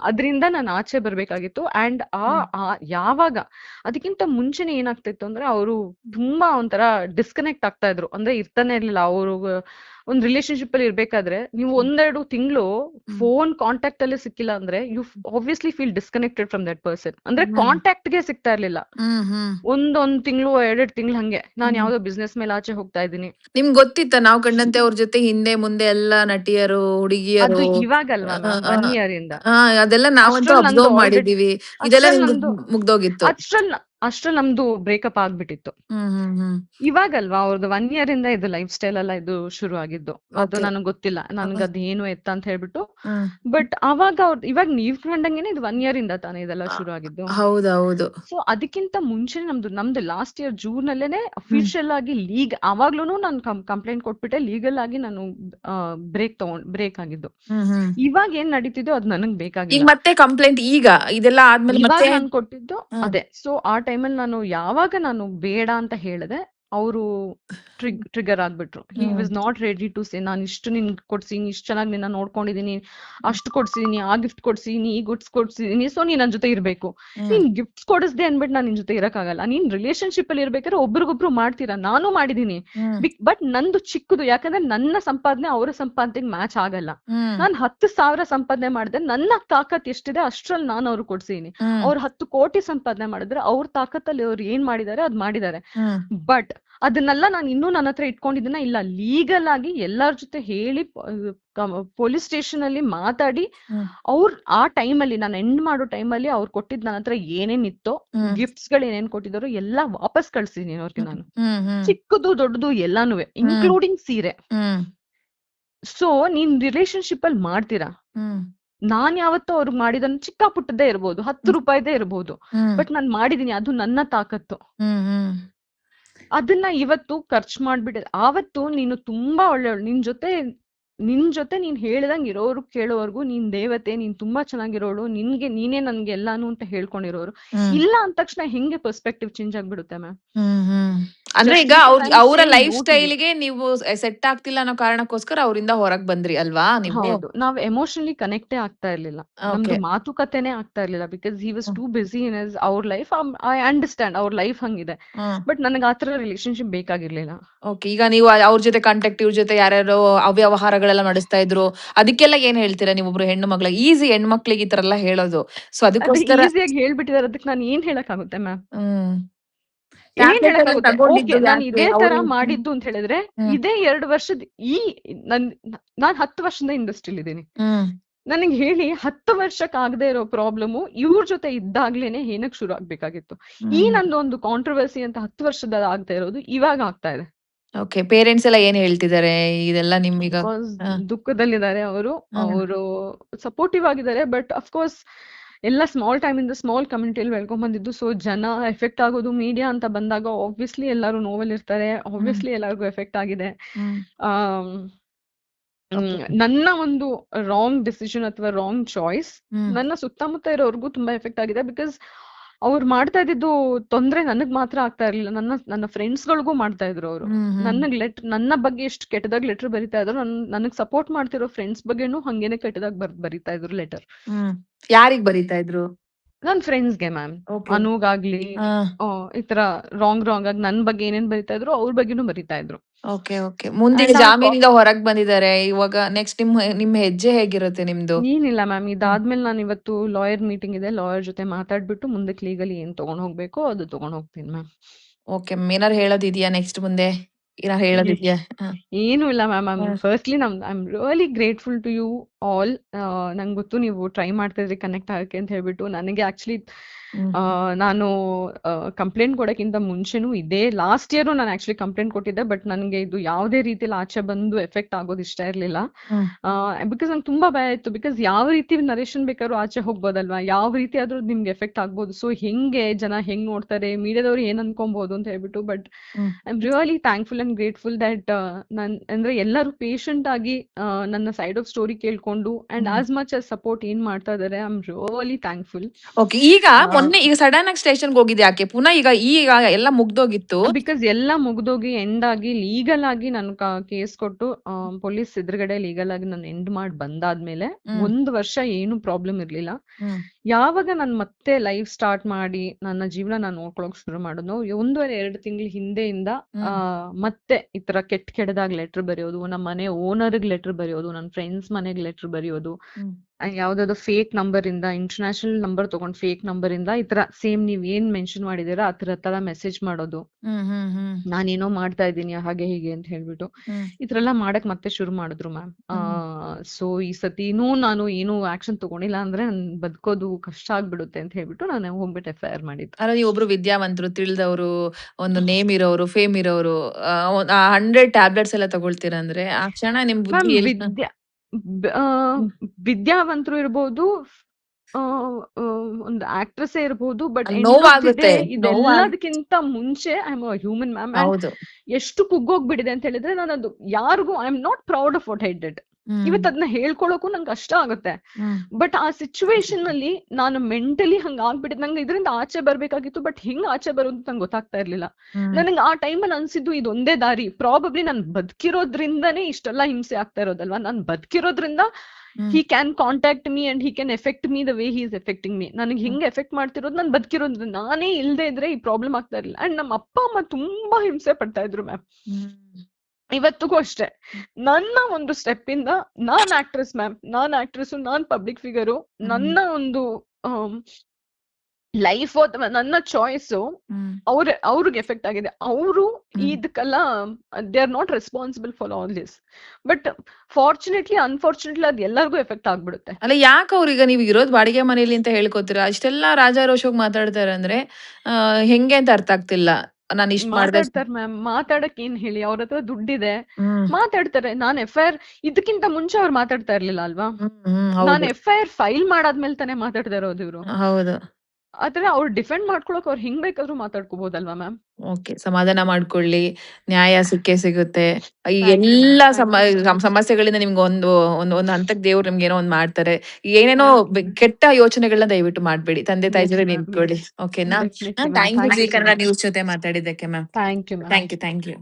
ಅದ್ರಿಂದ ನಾನು ಆಚೆ ಬರ್ಬೇಕಾಗಿತ್ತು. ಅಂಡ್ ಆ ಆ ಯಾವಾಗ? ಅದಕ್ಕಿಂತ ಮುಂಚೆನೆ ಏನಾಗ್ತಿತ್ತು ಅಂದ್ರೆ ಅವರು ತುಂಬಾ ಒಂಥರ ಡಿಸ್ಕನೆಕ್ಟ್ ಆಗ್ತಾ ಇದ್ರು. ಅಂದ್ರೆ ಇರ್ತಾನೆ ಇರ್ಲಿಲ್ಲ. ಅವರು ಒಂದ್ ರಿಲೇಶನ್ಶಿಪ್ ಅಲ್ಲಿ ಇರ್ಬೇಕಾದ್ರೆ ನೀವು ಒಂದೆರಡು ತಿಂಗಳು ಫೋನ್ ಕಾಂಟ್ಯಾಕ್ಟ್ ಅಲ್ಲಿ ಸಿಕ್ಕಿಲ್ಲ ಅಂದ್ರೆ you obviously feel disconnected from that person ಅಂದ್ರೆ. ಕಾಂಟ್ಯಾಕ್ಟ್ಗೆ ಸಿಗ್ತಾ ಇರ್ಲಿಲ್ಲ. ಒಂದೊಂದ್ ತಿಂಗಳು ಎರಡೆರಡು ತಿಂಗಳು ಹಂಗೆ. ನಾನ್ ಯಾವ್ದೋ ಬಿಸ್ನೆಸ್ ಮೇಲೆ ಆಚೆ ಹೋಗ್ತಾ ಇದ್ದೀನಿ. ನಿಮ್ಗೆ ಗೊತ್ತಿತ್ತ ನಾವ್ ಕಂಡಂತೆ ಅವ್ರ ಜೊತೆ ಹಿಂದೆ ಮುಂದೆ ಎಲ್ಲ ನಟಿಯರು ಹುಡುಗಿಯರು ಇವಾಗಲ್ವಾ ಒನ್ ಇಯರ್ ಇಂದ. ಅದೆಲ್ಲ ನಾವಂತೂ ಅಬ್ಸರ್ವ್ ಮಾಡಿದೀವಿ. ಇದೆಲ್ಲ ಮುಗ್ದೋಗಿತ್ತು. ಅಷ್ಟ್ರಲ್ಲಿ. ಅಷ್ಟ್ರಲ್ಲಿ ನಮ್ದು ಬ್ರೇಕಪ್ ಆಗ್ಬಿಟ್ಟಿತ್ತು. ಇವಾಗಲ್ವಾ ಅವ್ರದ್ದು ಒನ್ ಇಯರ್ ಇಂದ ಇದು ಲೈಫ್ ಸ್ಟೈಲ್ ಎಲ್ಲ ಇದು ಶುರು ಆಗಿದ್ದು ಅದು ನನಗೆ ಗೊತ್ತಿಲ್ಲ. ನನ್ಗೆ ಅದ್ ಏನು ಎತ್ತ ಅಂತ ಹೇಳ್ಬಿಟ್ಟು. ಬಟ್ ಅವಾಗ ಅವ್ರ ಇವಾಗ ನೀವ್ ಕಂಡಂಗೇನೆ ಇದು ಒನ್ ಇಯರ್ ಇಂದ ತಾನೇ ಇದೆಲ್ಲ ಶುರು ಆಗಿದ್ದು ಹೌದೌದು. ಹೌದು ಸೊ ಅದಕ್ಕಿಂತ ಮುಂಚೆ ನಮ್ದು ನಮ್ದು ಲಾಸ್ಟ್ ಇಯರ್ ಜೂನ್ ಅಲ್ಲೇನೆ ಅಫಿಷಿಯಲ್ ಆಗಿ ಲೀಗ್ ಅವಾಗ್ಲೂ ನಾನು ಕಂಪ್ಲೇಂಟ್ ಕೊಟ್ಬಿಟ್ಟೆ ಲೀಗಲ್ ಆಗಿ ನಾನು ಬ್ರೇಕ್ ತಗೊಂಡ್ ಬ್ರೇಕ್ ಆಗಿದ್ದು. ಇವಾಗ ಏನ್ ನಡೀತಿದ್ದು ಅದ್ ನನಗ್ ಬೇಕಾಗಿ ಬೇಕಾಗಿಲ್ಲ ಮತ್ತೆ ಕಂಪ್ಲೇಂಟ್ ಈಗ ಇದೆಲ್ಲ ಆದ್ಮೇಲೆ ನಾನು ಕೊಟ್ಟಿದ್ದು ಅದೇ. ಸೊ ಆ ಟೈಮಲ್ಲಿ ನಾನು ಯಾವಾಗ ನಾನು ಬೇಡ ಅಂತ ಹೇಳಿದೆ ಅವರು ಟ್ರಿಗ್ trigger ಆಗ್ಬಿಟ್ರು he. Was not ready to say ನಾನು ಇಷ್ಟು ನಿನ್ ಕೊಡ್ಸಿನಿ ಇಷ್ಟು ಚೆನ್ನಾಗಿ ನಿನ್ನ ನೋಡ್ಕೊಂಡಿದೀನಿ ಅಷ್ಟು ಕೊಡ್ಸಿದೀನಿ ಆ ಗಿಫ್ಟ್ ಕೊಡ್ಸಿದೀನಿ ಈ ಗುಡ್ಸ್ ಕೊಡ್ಸಿದೀನಿ ಸೊ ನೀನ್ ನನ್ನ ಜೊತೆ ಇರ್ಬೇಕು. ನೀನ್ ಗಿಫ್ಟ್ಸ್ ಕೊಡಿಸ್ದೆ ಅನ್ಬಿಟ್ಟು ನಾನು ನಿನ್ ಜೊತೆ ಇರಕ್ಕಾಗಲ್ಲ ನೀನ್ ರಿಲೇಶನ್ಶಿಪ್ ಅಲ್ಲಿ ಇರ್ಬೇಕಾದ್ರೆ ಒಬ್ರಿಗೊಬ್ರು ಮಾಡ್ತೀರಾ ನಾನು ಮಾಡಿದೀನಿ. ಬಟ್ ನಂದು ಚಿಕ್ಕದು ಯಾಕಂದ್ರೆ ನನ್ನ ಸಂಪಾದನೆ ಅವರ ಸಂಪಾದನೆಗೆ ಮ್ಯಾಚ್ ಆಗಲ್ಲ. ನಾನ್ ಹತ್ತು ಸಾವಿರ ಸಂಪಾದನೆ ಮಾಡಿದ್ರೆ ನನ್ನ ತಾಕತ್ ಎಷ್ಟಿದೆ ಅಷ್ಟ್ರಲ್ಲಿ ನಾನು ಅವ್ರು ಕೊಡ್ಸಿದೀನಿ. ಅವ್ರು ಹತ್ತು ಕೋಟಿ ಸಂಪಾದನೆ ಮಾಡಿದ್ರೆ ಅವ್ರ ತಾಕತ್ತಲ್ಲಿ ಅವ್ರು ಏನ್ ಮಾಡಿದ್ದಾರೆ ಅದ್ ಮಾಡಿದ್ದಾರೆ. ಬಟ್ ಅದನ್ನೆಲ್ಲ ನಾನು ಇನ್ನೂ ನನ್ನ ಹತ್ರ ಇಟ್ಕೊಂಡಿದ್ದೀನ ಇಲ್ಲ ಲೀಗಲ್ ಆಗಿ ಎಲ್ಲರ ಜೊತೆ ಹೇಳಿ ಪೊಲೀಸ್ ಸ್ಟೇಷನ್ ಅಲ್ಲಿ ಮಾತಾಡಿ. ಅವ್ರ ಆ ಟೈಮಲ್ಲಿ ನಾನು ಎಂಡ್ ಮಾಡೋ ಟೈಮಲ್ಲಿ ಅವ್ರು ಕೊಟ್ಟಿದ್ ನನ್ನ ಹತ್ರ ಏನೇನ್ ಇತ್ತೋ. ಗಿಫ್ಟ್ಸ್ಗಳು ಏನೇನ್ ಕೊಟ್ಟಿದ್ದಾರೋ ಎಲ್ಲಾ ವಾಪಸ್ ಕಳ್ಸಿದೀನಿ ಅವ್ರಿಗೆ ನಾನು. ಚಿಕ್ಕದು ದೊಡ್ಡದು ಎಲ್ಲಾನು ಇನ್ಕ್ಲೂಡಿಂಗ್ ಸೀರೆ. ಸೊ ನೀನ್ ರಿಲೇಶನ್ಶಿಪ್ ಅಲ್ಲಿ ಮಾಡ್ತೀರಾ. ನಾನ್ ಯಾವತ್ತೋ ಅವ್ರಿಗೆ ಮಾಡಿದನ್ ಚಿಕ್ಕ ಪುಟ್ಟದೇ ಇರ್ಬೋದು ಹತ್ತು ರೂಪಾಯಿದೇ ಇರ್ಬೋದು ಬಟ್ ನಾನ್ ಮಾಡಿದೀನಿ ಅದು ನನ್ನ ತಾಕತ್ತು. ಅದನ್ನ ಇವತ್ತು ಖರ್ಚು ಮಾಡ್ಬಿಟ್ಟೆ. ಆವತ್ತು ನೀನು ತುಂಬಾ ಒಳ್ಳೆ ನಿನ್ ಜೊತೆ ನಿನ್ ಜೊತೆ ನೀನ್ ಹೇಳ್ದಂಗ್ ಇರೋರು ಕೇಳೋವರ್ಗು ನೀನ್ ದೇವತೆ ನೀನ್ ತುಂಬಾ ಚೆನ್ನಾಗಿರೋಳು ನಿನ್ಗೆ ನೀನೇ ನನ್ಗೆ ಎಲ್ಲಾನು ಅಂತ ಹೇಳ್ಕೊಂಡಿರೋರು. ಇಲ್ಲ ಅಂದ ತಕ್ಷಣ ಹೆಂಗೆ ಪರ್ಸ್ಪೆಕ್ಟಿವ್ ಚೇಂಜ್ ಆಗ್ಬಿಡುತ್ತೆ ಮ್ಯಾಮ್. ಅಂದ್ರೆ ಈಗ ಅವ್ರ ಅವರ ಲೈಫ್ ಸ್ಟೈಲ್ಗೆ ಸ್ಟೈಲ್ಗೆ ನೀವು ಸೆಟ್ ಆಗ್ತಿಲ್ಲ ಅನ್ನೋ ಕಾರಣಕ್ಕೋಸ್ಕರ ಅವರಿಂದ ಹೊರಗ್ ಬಂದ್ರಿ ಅಲ್ವಾ ನಿಮ್ಗೆ? ಹೌದು. ನಾವ್ ಎಮೋಷನಲಿ ಕನೆಕ್ಟೇ ಆಗ್ತಾ ಇರ್ಲಿಲ್ಲ. ನಮ್ದು ಮಾತುಕತೆನೆ ಆಗ್ತಾ ಇರ್ಲಿಲ್ಲ because he was too busy in his ಅವ್ರ ಲೈಫ್ ಐ ಅಂಡರ್ಸ್ಟ್ಯಾಂಡ್ ಅವ್ರ ಲೈಫ್ ಹಂಗಿದೆ. ಬಟ್ ನನಗೆ ಆತರ ರಿಲೇಶನ್ಶಿಪ್ ಬೇಕಾಗಿರ್ಲಿಲ್ಲ. ಓಕೆ ಈಗ ನೀವು ಅವ್ರ ಜೊತೆ ಕಾಂಟ್ಯಾಕ್ಟ್ ಇವ್ರ ಜೊತೆ ಯಾರ್ಯಾರು ಅವ್ಯವಹಾರಗಳೆಲ್ಲ ನಡೆಸ್ತಾ ಇದ್ರು. ಅದಕ್ಕೆಲ್ಲ ಏನ್ ಹೇಳ್ತೀರಾ ನೀವೊಬ್ರು ಹೆಣ್ಣು ಮಗ್ಳ ಈಸಿ ಹೆಣ್ಮಕ್ಳಿಗೆ ಈ ತರ ಎಲ್ಲ ಹೇಳೋದು. ಸೊ ಅದು ಅದಕ್ಕೋಸ್ಕರ ಈಸಿಯಾಗಿ ಹೇಳ್ಬಿಟ್ಟಿದಾರೆ. ಅದಕ್ಕೆ ನಾನು ಏನ್ ಹೇಳಕ್ ಆಗುತ್ತೆ ಮ್ಯಾಮ್? ಹ್ಮ್. ಇದೇ ತರ ಮಾಡಿದ್ದು ಅಂತ ಹೇಳಿದ್ರೆ. ಇದೇ ಎರಡು ವರ್ಷದ ಈ ನನ್ ನಾನ್ ಹತ್ತು ವರ್ಷದಿಂದ ಇಂಡಸ್ಟ್ರಿಲ್ ಇದ್ದೀನಿ. ನನಗೆ ಹೇಳಿ ಹತ್ತು ವರ್ಷಕ್ಕೆ ಆಗದೆ ಇರೋ ಪ್ರಾಬ್ಲಮ್ ಇವ್ರ ಜೊತೆ ಇದ್ದಾಗ್ಲೇನೆ ಏನಕ್ ಶುರು ಆಗ್ಬೇಕಾಗಿತ್ತು. ಈ ನಂದು ಒಂದು ಕಾಂಟ್ರವರ್ಸಿ ಅಂತ ಹತ್ತು ವರ್ಷದ ಆಗ್ತಾ ಇರೋದು ಇವಾಗ ಆಗ್ತಾ ಇದೆ. ಓಕೆ ಪೇರೆಂಟ್ಸ್ ಎಲ್ಲ ಏನ್ ಹೇಳ್ತಿದ್ದಾರೆ? ಇದೆಲ್ಲ ನಿಮ್ಗೆ ದುಃಖದಲ್ಲಿದ್ದಾರೆ ಅವರು. ಅವರು ಸಪೋರ್ಟಿವ್ ಆಗಿದ್ದಾರೆ ಬಟ್ ಅಫ್ಕೋರ್ಸ್ ಎಲ್ಲ ಸ್ಮಾಲ್ ಟೈಮ್ ಇಂದ ಸ್ಮಾಲ್ ಕಮ್ಯುನಿಟಿಯಲ್ಲಿ ಬೆಳ್ಕೊಂಡ್ ಬಂದಿದ್ದು. ಸೊ ಜನ ಎಫೆಕ್ಟ್ ಆಗೋದು ಮೀಡಿಯಾ ಅಂತ ಬಂದಾಗ ಆಬ್ವಿಯಸ್ಲಿ ಎಲ್ಲರೂ ನೋವಲ್ಲಿ ಇರ್ತಾರೆ. ಆಬ್ವಿಯಸ್ಲಿ ಎಲ್ಲರಿಗೂ ಎಫೆಕ್ಟ್ ಆಗಿದೆ. ನನ್ನ ಒಂದು ರಾಂಗ್ ಡಿಸಿಷನ್ ಅಥವಾ ರಾಂಗ್ ಚಾಯ್ಸ್ ನನ್ನ ಸುತ್ತಮುತ್ತ ಇರೋರ್ಗೂ ತುಂಬಾ ಎಫೆಕ್ಟ್ ಆಗಿದೆ. ಬಿಕಾಸ್ ಅವ್ರು ಮಾಡ್ತಾ ಇದ್ದಿದ್ದು ತೊಂದ್ರೆ ನನಗ್ ಮಾತ್ರ ಆಗ್ತಾ ಇರ್ಲಿಲ್ಲ. ನನ್ನ ನನ್ನ ಫ್ರೆಂಡ್ಸ್ ಗಳಿಗೂ ಮಾಡ್ತಾ ಇದ್ರು ಅವರು. ನನಗ್ ಲೆಟರ್ ನನ್ನ ಬಗ್ಗೆ ಎಷ್ಟು ಕೆಟ್ಟದಾಗ ಲೆಟರ್ ಬರಿತಾ ಇದ್ರು ನನ್ ನನಗ್ ಸಪೋರ್ಟ್ ಮಾಡ್ತಿರೋ ಫ್ರೆಂಡ್ಸ್ ಬಗ್ಗೆನೂ ಹಂಗೇನೆ ಕೆಟ್ಟದಾಗ ಬರ್ ಬರಿತಾ ಇದ್ರು ಲೆಟರ್ ಯಾರಿಗ್ ಬರಿತಾ ಇದ್ರು? ನನ್ ಫ್ರೆಂಡ್ಸ್ಗೆ ಮ್ಯಾಮ್ ಅನೂಗ್ ಅನುಗಾಗ್ಲಿ ಈ ತರ ರಾಂಗ್ ರಾಂಗ್ ಆಗಿ ನನ್ ಬಗ್ಗೆ ಏನೇನ್ ಬರಿತಾ ಇದ್ರು ಅವ್ರ ಬಗ್ಗೆನೂ ಬರಿತಾ ಇದ್ರು. ಓಕೆ ಓಕೆ ಮುಂದೆ ಜಾಮೀನಿಂದ ಹೊರಗ್ ಬಂದಿದ್ದಾರೆ. ಇವಾಗ ನೆಕ್ಸ್ಟ್ ನಿಮ್ ನಿಮ್ ಹೆಜ್ಜೆ ಹೇಗಿರುತ್ತೆ ನಿಮ್ದು? ಏನಿಲ್ಲ ಮ್ಯಾಮ್ ಇದಾದ್ಮೇಲೆ ನಾನು ಇವತ್ತು ಲಾಯರ್ ಮೀಟಿಂಗ್ ಇದೆ. ಲಾಯರ್ ಜೊತೆ ಮಾತಾಡ್ಬಿಟ್ಟು ಮುಂದಕ್ಕೆ ಲೀಗಲಿ ಏನ್ ತಗೊಂಡ್ ಹೋಗ್ಬೇಕು ಅದು ತಗೊಂಡ್ ಹೋಗ್ತೀನಿ ಮ್ಯಾಮ್ ಓಕೆ ಏನಾರು ಹೇಳೋದಿದ್ಯಾ ನೆಕ್ಸ್ಟ್ ಮುಂದೆ? ಏನಾರು ಹೇಳೋದಿದ್ಯಾ. ಏನು ಇಲ್ಲ ಮ್ಯಾಮ್ ಐ ಹಾ. ಫಸ್ಟ್ಲಿ ನಮ್ I am really grateful to you all ನಂಗೆ ಗೊತ್ತು ನೀವು ಟ್ರೈ ಮಾಡ್ತಾ ಇದ್ರಿ ಕನೆಕ್ಟ್ ಆಗಕ್ಕೆ ಅಂತ ಹೇಳ್ಬಿಟ್ಟು ನನಗೆ ಆಕ್ಚುಲಿ. ನಾನು ಕಂಪ್ಲೇಂಟ್ ಕೊಡೋಕ್ಕಿಂತ ಮುಂಚೆನೂ ಇದೇ ಲಾಸ್ಟ್ ಇಯರ್ ನಾನು ಆಕ್ಚುಲಿ ಕಂಪ್ಲೇಂಟ್ ಕೊಟ್ಟಿದ್ದೆ ಬಟ್ ನನಗೆ ಇದು ಯಾವುದೇ ರೀತಿಯಲ್ಲಿ ಆಚೆ ಬಂದು ಎಫೆಕ್ಟ್ ಆಗೋದು ಇಷ್ಟ ಇರಲಿಲ್ಲ. ಬಿಕಾಸ್ ನಂಗೆ ತುಂಬಾ ಭಯ ಇತ್ತು ಬಿಕಾಸ್ ಯಾವ ರೀತಿ ನರೇಶನ್ ಬೇಕಾದ್ರೂ ಆಚೆ ಹೋಗ್ಬೋದಲ್ವಾ? ಯಾವ ರೀತಿ ಆದ್ರೂ ನಿಮ್ಗೆ ಎಫೆಕ್ಟ್ ಆಗ್ಬೋದು. ಸೊ ಹೆಂಗೆ ಜನ ಹೆಂಗ್ ನೋಡ್ತಾರೆ? ಮೀಡಿಯಾದವ್ರು ಏನ್ ಅನ್ಕೊಬಹುದು ಅಂತ ಹೇಳ್ಬಿಟ್ಟು but I am really thankful and grateful that ನನ್ ಅಂದ್ರೆ ಎಲ್ಲರೂ ಪೇಷಂಟ್ ಆಗಿ ನನ್ನ ಸೈಡ್ ಆಫ್ ಸ್ಟೋರಿ ಕೇಳ್ಕೊಂಡು and as much as support ಏನ್ ಮಾಡ್ತಾ ಇದಾರೆ I am really thankful okay ಈಗ ಮೊನ್ನೆ ಈಗ ಸಡನ್ ಆಗಿ ಸ್ಟೇಷನ್ ಹೋಗಿದೆ ಯಾಕೆ ಪುನಃ ಈಗ ಈಗ ಎಲ್ಲ ಮುಗ್ದೋಗಿತ್ತು. ಬಿಕಾಸ್ ಎಲ್ಲ ಮುಗ್ದೋಗಿ ಎಂಡ್ ಆಗಿ ಲೀಗಲ್ ಆಗಿ ನನ್ ಕೇಸ್ ಕೊಟ್ಟು ಪೊಲೀಸ್ ಎದುರುಗಡೆ ಲೀಗಲ್ ಆಗಿ ನಾನು ಎಂಡ್ ಮಾಡಿ ಬಂದಾದ್ಮೇಲೆ. ಒಂದ್ ವರ್ಷ ಏನು ಪ್ರಾಬ್ಲಮ್ ಇರ್ಲಿಲ್ಲ. ಯಾವಾಗ ನಾನು ಮತ್ತೆ ಲೈಫ್ ಸ್ಟಾರ್ಟ್ ಮಾಡಿ ನನ್ನ ಜೀವನ ನಾನು ನೋಡ್ಕೊಳಕ್ ಶುರು ಮಾಡೋದು ಒಂದೂವರೆ ಎರಡು ತಿಂಗಳ ಹಿಂದೆಯಿಂದ ಮತ್ತೆ ಈ ತರ ಕೆಟ್ಟ ಕೆಡದಾಗ ಲೆಟರ್ ಬರೆಯೋದು ನಮ್ಮ ಮನೆ ಓನರ್ಗ್ ಲೆಟರ್ ಬರೆಯೋದು ನನ್ನ ಫ್ರೆಂಡ್ಸ್ ಮನೆಗೆ ಲೆಟರ್ ಬರೆಯೋದು ಹ್ಮ್. ಯಾವ್ದಾದ್ರು ಫೇಕ್ ನಂಬರ್ ಇಂದ ಇಂಟರ್ನ್ಯಾಷನಲ್ ನಂಬರ್ ತಗೊಂಡ್ ಫೇಕ್ ನಂಬರ್ ಇಂದ ಈ ತರ ಸೇಮ್ ನೀವ್ ಏನ್ ಮೆನ್ಷನ್ ಮಾಡಿದೀರ ಆ ತರ ತರ ಮೆಸೇಜ್ ಮಾಡೋದು. ನಾನೇನೋ ಮಾಡ್ತಾ ಇದ್ದೀನಿ ಹಾಗೆ ಹೀಗೆ ಅಂತ ಹೇಳ್ಬಿಟ್ಟು. ಈ ತರ ಎಲ್ಲ ಮಾಡಕ್ ಮತ್ತೆ ಶುರು ಮಾಡಿದ್ರು ಮ್ಯಾಮ್. ಸೊ ಈ ಸತಿನೂ ನಾನು ಏನು ಆಕ್ಷನ್ ತಗೊಂಡಿಲ್ಲ ಅಂದ್ರೆ ನನ್ ಬದುಕೋದು ಕಷ್ಟ ಆಗ್ಬಿಡುತ್ತೆ ಅಂತ ಹೇಳ್ಬಿಟ್ಟು ನಾನು ಹೋಗ್ಬಿಟ್ಟು ಎಫ್ ಐ ಆರ್ ಮಾಡಿದ್ದು. ಅಲ್ಲ ಒಬ್ರು ವಿದ್ಯಾವಂತರು ತಿಳಿದವರು ಒಂದು ನೇಮ್ ಇರೋರು ಫೇಮ್ ಇರೋರು ಹಂಡ್ರೆಡ್ ಟ್ಯಾಬ್ಲೆಟ್ಸ್ ಎಲ್ಲ ತಗೊಳ್ತೀರಾ ಅಂದ್ರೆ ಆ ಕ್ಷಣ ನಿಮ್ ವಿದ್ಯಾವಂತರು ಆ, ಒಂದು ಆಕ್ಟ್ರೆಸ್ ಇರ್ಬೋದು ಬಟ್ ಇದೆಲ್ಲದಕ್ಕಿಂತ ಮುಂಚೆ ಐ ಆಮ್ ಹ್ಯೂಮನ್ ಮ್ಯಾಮ್ ಎಷ್ಟು ಕುಗ್ಗೋಗ್ಬಿಟ್ಟಿದೆ ಅಂತ ಹೇಳಿದ್ರೆ ನಾನು ಅದು ಯಾರಿಗೂ I am not proud of what I did. Hmm. ಇವತ್ತು ಅದನ್ನ ಹೇಳ್ಕೊಳಕ್ಕೂ ನಂಗೆ ಕಷ್ಟ ಆಗುತ್ತೆ. ಬಟ್ ಆ ಸಿಚುವೇಶನ್ ಅಲ್ಲಿ ನಾನು ಮೆಂಟಲಿ ಹಂಗ ಆಗ್ಬಿಟ್ಟಿದ್ ನಂಗೆ ಇದರಿಂದ ಆಚೆ ಬರ್ಬೇಕಾಗಿತ್ತು ಬಟ್ ಹೆಂಗ್ ಆಚೆ ಬರೋದು ನಂಗೆ ಗೊತ್ತಾಗ್ತಾ ಇರ್ಲಿಲ್ಲ. ನನಗೆ ಆ ಅಲ್ಲಿ ಅನ್ಸಿದ್ದು ಇದೊಂದೇ ದಾರಿ ಪ್ರಾಬಬ್ಲಿ ನಾನು ಬದುಕಿರೋದ್ರಿಂದನೇ ಇಷ್ಟೆಲ್ಲ ಹಿಂಸೆ ಆಗ್ತಾ ಇರೋದಲ್ವಾ ನಾನು ಬದುಕಿರೋದ್ರಿಂದ. He can contact me and he can effect me the way he is effecting me ನನಗೆ ಹಿಂಗ್ ಎಫೆಕ್ಟ್ ಮಾಡ್ತಿರೋದು ನಾನು ಬದುಕಿರೋದ್ರಿಂದ ನಾನೇ ಇಲ್ದೇ ಇದ್ರೆ ಈ ಪ್ರಾಬ್ಲಮ್ ಆಗ್ತಾ ಇರಲಿಲ್ಲ ಅಂಡ್ ನಮ್ಮ ಅಪ್ಪ ಅಮ್ಮ ತುಂಬಾ ಹಿಂಸೆ ಪಡ್ತಾ ಇದ್ರು ಮ್ಯಾಮ್. ಇವತ್ತಿಗೂ ಅಷ್ಟೇ. ನನ್ನ ಒಂದು ಸ್ಟೆಪ್ ಇಂದ ನಾನ್ ಆಕ್ಟ್ರೆಸ್ ಮ್ಯಾಮ್ ನಾನ್ ಆಕ್ಟ್ರೆಸ್ ನಾನ್ ಪಬ್ಲಿಕ್ ಫಿಗರು ನನ್ನ ಒಂದು ಲೈಫ್ ಅಥವಾ ನನ್ನ ಚಾಯ್ಸ್. ಅವ್ರ ಅವ್ರಿಗೆ ಎಫೆಕ್ಟ್ ಆಗಿದೆ. ಅವರು. ಇದಕ್ಕೆಲ್ಲ they are not responsible for all this but fortunately unfortunately ಅದ್ ಎಲ್ಲರಿಗೂ ಎಫೆಕ್ಟ್ ಆಗ್ಬಿಡುತ್ತೆ. ಅಲ್ಲ ಯಾಕೆ ಅವ್ರೀಗ ನೀವು ಇರೋದು ಬಾಡಿಗೆ ಮನೆಯಲ್ಲಿ ಅಂತ ಹೇಳ್ಕೊತೀರಾ? ಅಷ್ಟೆಲ್ಲ ರಾಜಾರೋಷವಾಗಿ ಮಾತಾಡ್ತಾರೆ ಅಂದ್ರೆ ಹೆಂಗೆ ಅಂತ ಅರ್ಥ ಆಗ್ತಿಲ್ಲ. ನಾನು ಇಷ್ಟ ಮಾಡ್ತಾರೆ ಮ್ಯಾಮ್ ಮಾತಾಡಕ್ ಏನ್ ಹೇಳಿ? ಅವ್ರ ಹತ್ರ ದುಡ್ಡಿದೆ. ಮಾತಾಡ್ತಾರೆ. ನಾನ್ ಎಫ್ ಐ ಆರ್ ಇದಕ್ಕಿಂತ ಮುಂಚೆ ಅವ್ರು ಮಾತಾಡ್ತಾ ಇರ್ಲಿಲ್ಲ ಅಲ್ವಾ? ನಾನ್ ಎಫ್ ಐ ಆರ್ ಫೈಲ್ ಮಾಡಾದ್ಮೇಲೆ ತಾನೇ ಮಾತಾಡ್ತಾ ಇರೋದು ಇವ್ರು. ಹೌದು. ಆದ್ರೆ ಅವ್ರು ಡಿಫೆಂಡ್ ಮಾಡ್ಕೊಳಕ್ ಅವ್ರು ಹೆಂಗ್ ಬೇಕಾದ್ರೂ ಮಾತಾಡ್ಕೋಬಹುದಲ್ವಾ ಮ್ಯಾಮ್? ಓಕೆ ಸಮಾಧಾನ ಮಾಡ್ಕೊಳ್ಳಿ ನ್ಯಾಯ ಸಿಕ್ಕೇ ಸಿಗುತ್ತೆ. ಈ ಎಲ್ಲಾ ಸಮ ಸಮಸ್ಯೆಗಳಿಂದ ನಿಮ್ಗೆ ಒಂದು ಒಂದು ಒಂದು ಹಂತಕ್ಕೆ ದೇವ್ರು ನಿಮ್ಗೆ ಏನೋ ಒಂದು ಮಾಡ್ತಾರೆ. ಏನೇನೋ ಕೆಟ್ಟ ಯೋಚನೆಗಳನ್ನ ದಯವಿಟ್ಟು ಮಾಡ್ಬೇಡಿ. ತಂದೆ ತಾಯಿ ಜೊತೆ. ನಿಂತ್ಕೊಳ್ಳಿ. ಓಕೆನಾ? Thank you Zee Kannada news ಜೊತೆ ಮಾತಾಡಿದ್ದಕ್ಕೆ ma'am. Thank you thank you thank you